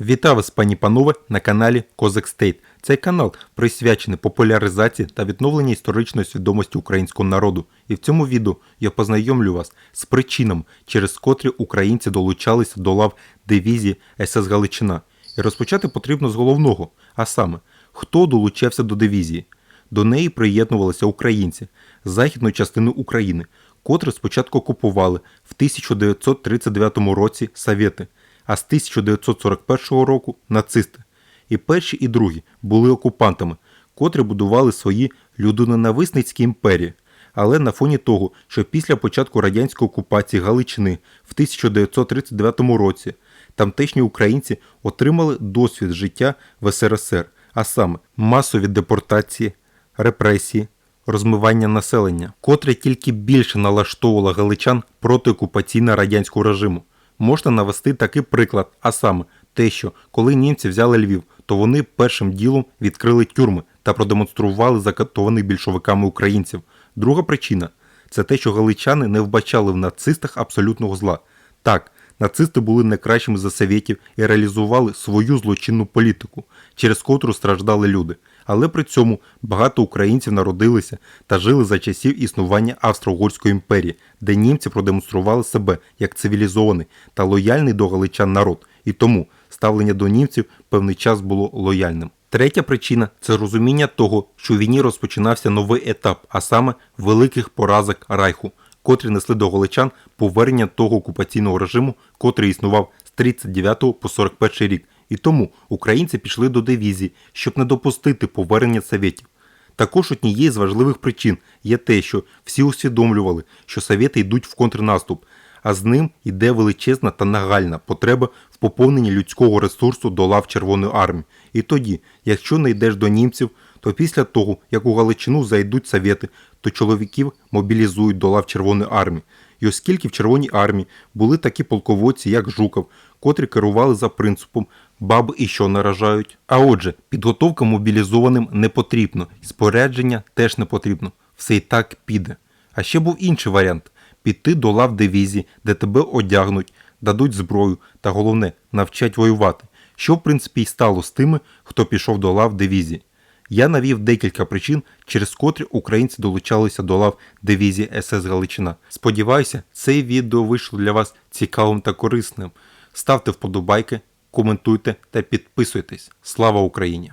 Вітаю вас, пані панове, на каналі Козак Стейт. Цей канал присвячений популяризації та відновленню історичної свідомості українського народу. І в цьому відео я познайомлю вас з причинами, через котрі українці долучалися до лав дивізії СС Галичина. І розпочати потрібно з головного, а саме, хто долучався до дивізії. До неї приєднувалися українці з західної частини України, котрі спочатку окупували в 1939 році Совєти, а з 1941 року нацисти. І перші, і другі були окупантами, котрі будували свої людоненависницькі імперії. Але на фоні того, що після початку радянської окупації Галичини в 1939 році тамтешні українці отримали досвід життя в СРСР, а саме масові депортації, репресії, розмивання населення, котре тільки більше налаштовувало галичан проти окупаційного радянського режиму. Можна навести такий приклад, а саме те, що коли німці взяли Львів, то вони першим ділом відкрили тюрми та продемонстрували закатованих більшовиками українців. Друга причина це те, що галичани не вбачали в нацистах абсолютного зла. Так, нацисти були не кращими за совєтів і реалізували свою злочинну політику, через котру страждали люди. Але при цьому багато українців народилися та жили за часів існування Австро-Угорської імперії, де німці продемонстрували себе як цивілізований та лояльний до галичан народ, і тому ставлення до німців певний час було лояльним. Третя причина це розуміння того, що в війні розпочинався новий етап, а саме великих поразок Райху, котрі несли до галичан повернення того окупаційного режиму, котрий існував з 39 по 41 рік. І тому українці пішли до дивізії, щоб не допустити повернення совєтів. Також однією з важливих причин є те, що всі усвідомлювали, що совєти йдуть в контрнаступ, а з ним йде величезна та нагальна потреба в поповненні людського ресурсу до лав Червоної армії. І тоді, якщо не йдеш до німців, то після того, як у Галичину зайдуть совєти, то чоловіків мобілізують до лав Червоної армії. І оскільки в Червоній армії були такі полководці, як Жуков, котрі керували за принципом баби і що наражають. А отже, підготовка мобілізованим не потрібно, спорядження теж не потрібно. Все і так піде. А ще був інший варіант піти до лав дивізії, де тебе одягнуть, дадуть зброю та головне навчать воювати, що в принципі й стало з тими, хто пішов до лав дивізії. Я навів декілька причин, через котрі українці долучалися до лав дивізії СС Галичина. Сподіваюся, це відео вийшло для вас цікавим та корисним. Ставте вподобайки, коментуйте та підписуйтесь. Слава Україні!